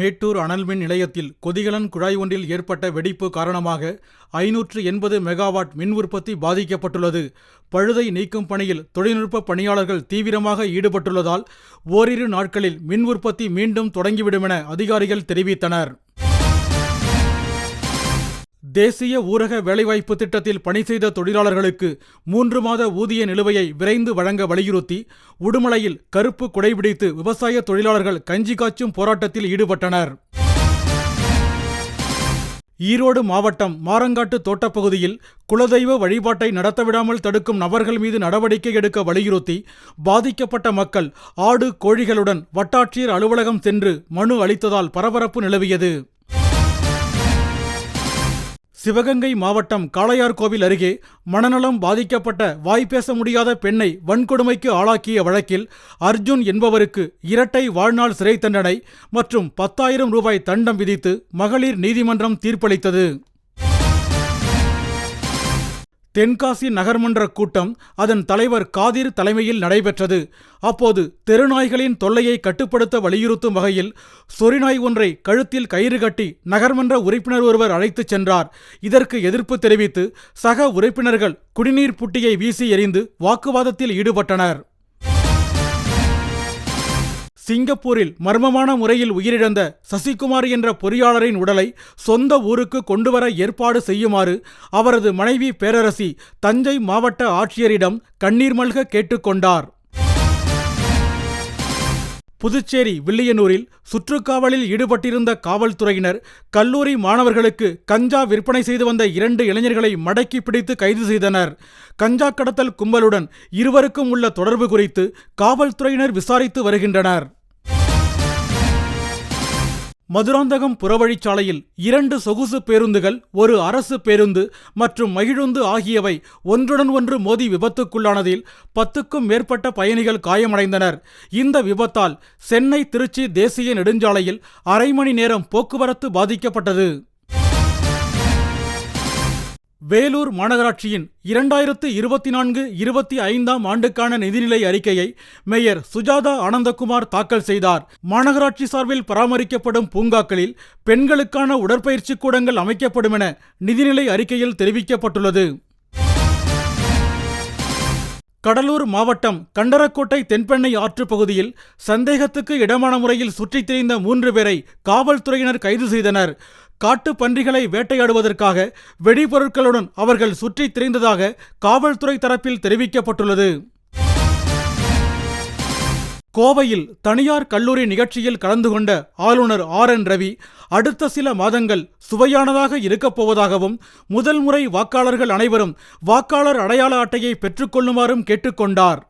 மேட்டூர் அனல்மின் நிலையத்தில் கொதிகலன் குழாய் ஒன்றில் ஏற்பட்ட வெடிப்பு காரணமாக ஐநூற்று எண்பது மெகாவாட் மின் உற்பத்தி பாதிக்கப்பட்டுள்ளது. பழுதை நீக்கும் பணியில் தொழில்நுட்ப பணியாளர்கள் தீவிரமாக ஈடுபட்டுள்ளதால் ஓரிரு நாட்களில் மின் உற்பத்தி மீண்டும் தொடங்கிவிடுமென அதிகாரிகள் தெரிவித்தனர். தேசிய ஊரக வேலைவாய்ப்பு திட்டத்தில் பணி செய்த தொழிலாளர்களுக்கு மூன்று மாத ஊதிய நிலுவையை விரைந்து வழங்க வலியுறுத்தி உடுமலையில் கருப்பு குடைபிடித்து விவசாய தொழிலாளர்கள் கஞ்சி காய்ச்சும் போராட்டத்தில் ஈடுபட்டனர். ஈரோடு மாவட்டம் மாரங்காட்டு தோட்டப்பகுதியில் குலதெய்வ வழிபாட்டை நடத்தவிடாமல் தடுக்கும் நபர்கள் மீது நடவடிக்கை எடுக்க வலியுறுத்தி பாதிக்கப்பட்ட மக்கள் ஆடு கோழிகளுடன் வட்டாட்சியர் அலுவலகம் சென்று மனு அளித்ததால் பரபரப்பு நிலவியது. சிவகங்கை மாவட்டம் காளையார்கோவில் அருகே மனநலம் பாதிக்கப்பட்ட வாய் பேச முடியாத பெண்ணை வன்கொடுமைக்கு ஆளாக்கிய வழக்கில் அர்ஜுன் என்பவருக்கு இரட்டை வாழ்நாள் சிறை தண்டனை மற்றும் பத்தாயிரம் ரூபாய் தண்டம் விதித்து மகளிர் நீதிமன்றம் தீர்ப்பளித்தது. தென்காசி நகர்மன்ற கூட்டம் அதன் தலைவர் காதிர் தலைமையில் நடைபெற்றது. அப்போது தெருநாய்களின் தொல்லையை கட்டுப்படுத்த வலியுறுத்தும் வகையில் சொறிநாய் ஒன்றை கழுத்தில் கயிறு கட்டி நகர்மன்ற உறுப்பினர் ஒருவர் அழைத்துச் சென்றார். இதற்கு எதிர்ப்பு தெரிவித்து சக உறுப்பினர்கள் குடிநீர் புட்டியை வீசி எறிந்து வாக்குவாதத்தில் ஈடுபட்டனர். சிங்கப்பூரில் மர்மமான முறையில் உயிரிழந்த சசிகுமார் என்ற பொறியாளரின் உடலை சொந்த ஊருக்கு கொண்டுவர ஏற்பாடு செய்யுமாறு அவரது மனைவி பேரரசி தஞ்சை மாவட்ட ஆட்சியரிடம் கண்ணீர் மல்க கேட்டுக்கொண்டார் புதுச்சேரி வில்லியனூரில் சுற்றுக்காவலில் ஈடுபட்டிருந்த காவல்துறையினர் கல்லூரி மாணவர்களுக்கு கஞ்சா விற்பனை செய்து வந்த இரண்டு இளைஞர்களை மடக்கி பிடித்து கைது செய்தனர். கஞ்சா கடத்தல் கும்பலுடன் இருவருக்கும் உள்ள தொடர்பு குறித்து காவல்துறையினர் விசாரித்து வருகின்றனர். மதுராந்தகம் புறவழிச்சாலையில் இரண்டு சொகுசு பேருந்துகள் ஒரு அரசு பேருந்து மற்றும் மகிழுந்து ஆகியவை ஒன்றுடன் ஒன்று மோதி விபத்துக்குள்ளானதில் பத்துக்கும் மேற்பட்ட பயணிகள் காயமடைந்தனர். இந்த விபத்தால் சென்னை திருச்சி தேசிய நெடுஞ்சாலையில் அரை மணி நேரம் போக்குவரத்து பாதிக்கப்பட்டது. வேலூர் மாநகராட்சியின் இரண்டாயிரத்து இருபத்தி நான்கு இருபத்தி ஐந்தாம் ஆண்டுக்கான நிதிநிலை அறிக்கையை மேயர் சுஜாதா ஆனந்தகுமார் தாக்கல் செய்தார். மாநகராட்சி சார்பில் பராமரிக்கப்படும் பூங்காக்களில் பெண்களுக்கான உடற்பயிற்சி கூடங்கள் அமைக்கப்படும் என நிதிநிலை அறிக்கையில் தெரிவிக்கப்பட்டுள்ளது. கடலூர் மாவட்டம் கண்டரக்கோட்டை தென்பெண்ணை ஆற்று பகுதியில் சந்தேகத்துக்கு இடமான முறையில் சுற்றித் திரிந்த மூன்று பேரை காவல்துறையினர் கைது செய்தனர். காட்டு பன்றிகளை வேட்டையாடுவதற்காக வெடிபொருட்களுடன் அவர்கள் சுற்றித் திரிந்ததாக காவல்துறை தரப்பில் தெரிவிக்கப்பட்டுள்ளது. கோவையில் தனியார் கல்லூரி நிகழ்ச்சியில் கலந்து கொண்ட ஆளுநர் ஆர் என் ரவி அடுத்த சில மாதங்கள் சுவையானதாக இருக்கப் போவதாகவும் முதல் முறை வாக்காளர்கள் அனைவரும் வாக்காளர் அடையாள அட்டையை பெற்றுக்கொள்ளுமாறும் கேட்டுக்கொண்டார்